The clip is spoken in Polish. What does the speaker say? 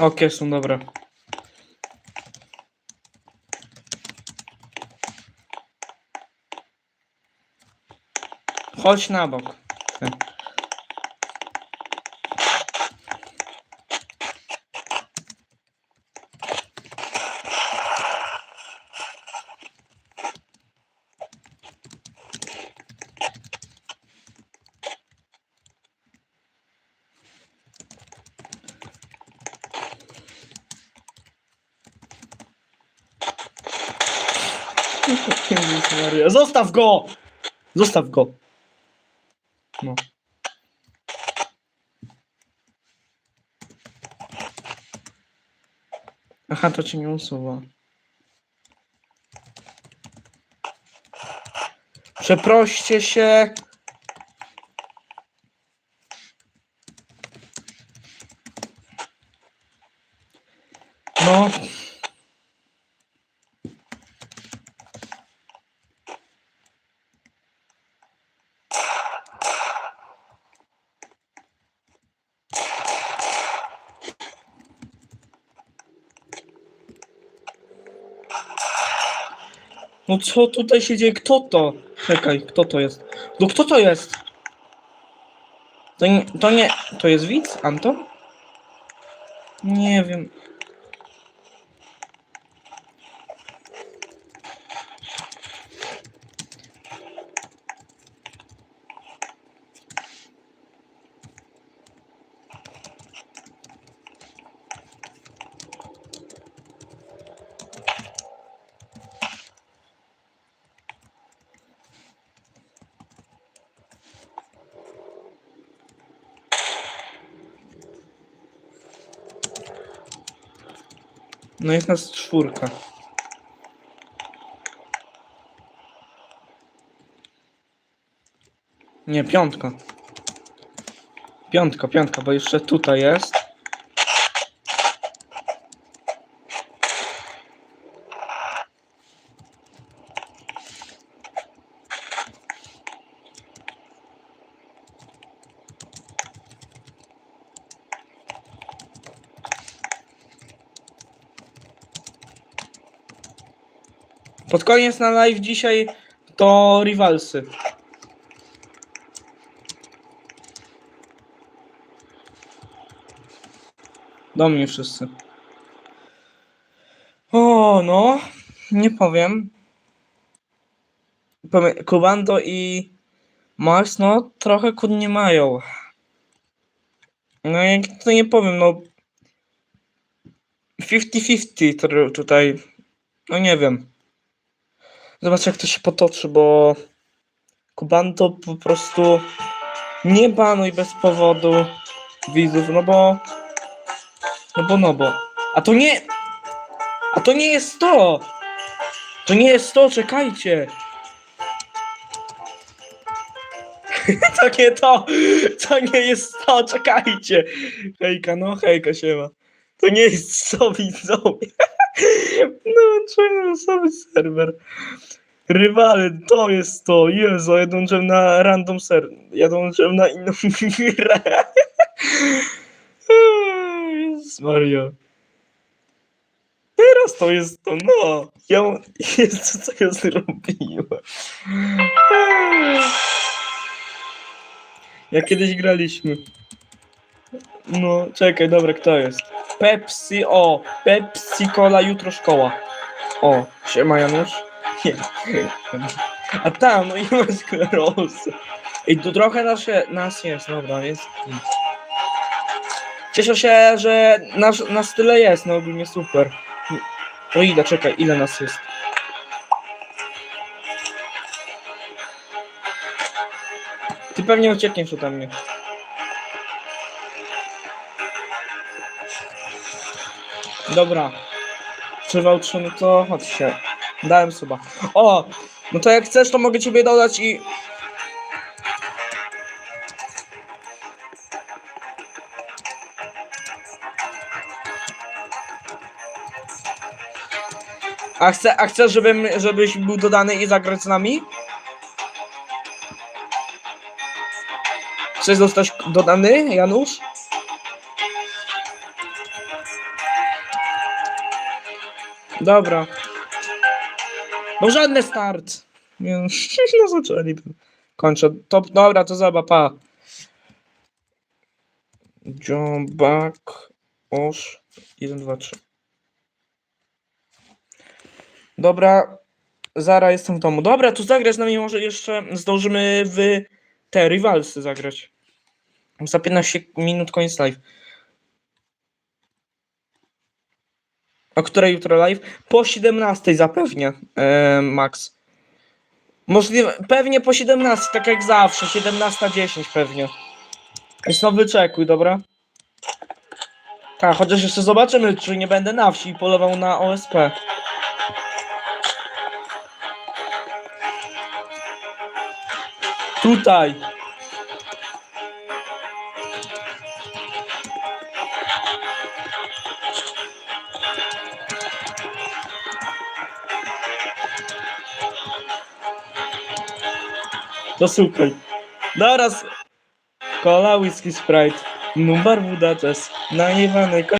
Okie są dobre. Chodź na bok. Maria. Zostaw go! Zostaw go. No. Aha, to cię nie usuwa. Przeproście się. No. No co tutaj się dzieje? Kto to? Czekaj, kto to jest? No kto to jest? To nie, to nie, to jest widz? Anton? Nie wiem. No jest nas czwórka. Nie, piątka. Piątka, piątka, bo jeszcze tutaj jest. Pod koniec na live dzisiaj to Rivalsy. Do mnie wszyscy. O, no. Nie powiem. Kubando i Max, no, trochę kur nie mają. No, jak to nie powiem, no. 50-50 tr- tutaj. No, nie wiem. Zobacz jak to się potoczy, bo Kubanto po prostu nie banuj bez powodu widzów, no bo no bo no bo. A to nie a to nie jest to! To nie jest to, czekajcie! To nie to! To nie jest to, czekajcie! Hejka, no hejka siema. To nie jest to widzowie no czemu sobie serwer Rywale, to jest to. Jezu, ja dążyłem na random ser. Ja dążyłem na inną grę. Jezus Maria. Teraz to jest to, no. Ja, Jezu, co ja zrobiłem. Jak kiedyś graliśmy. No, czekaj, dobra, kto jest? Pepsi, o, Pepsi Cola, jutro szkoła. O, siema Janusz. Nie. A tam, no i masz sklerozę. Ej, to trochę nas jest, dobra, jest. Cieszę się, że nas, nas tyle jest, no ogólnie super. No ile, czekaj, ile nas jest? Ty pewnie uciekniesz ode mnie. Dobra. Trzywał trzy, no to chodź się. Dałem suba. O! No to jak chcesz, to mogę ciebie dodać i... A, chce, a chcesz, żebym, żebyś był dodany i zagrać z nami? Chcesz zostać dodany, Janusz? Dobra. No żadny start. No zaczęli. Kończę. Top, dobra, to zaba, pa. Dziobak. Osz. 1, 2, 3. Dobra. Zara jestem w domu. Dobra, to zagrać z nami może jeszcze zdążymy w te rivalsy zagrać. Za 15 minut koniec live. O której jutro live? Po 17 zapewnie, Max. Możliwe, pewnie po 17, tak jak zawsze, 17.10 pewnie. Więc no wyczekuj, dobra? Tak, chociaż jeszcze zobaczymy, czy nie będę na wsi i polował na OSP. Tutaj. To słuchaj. Teraz Cola, whisky, sprite, woda, jazz, najewany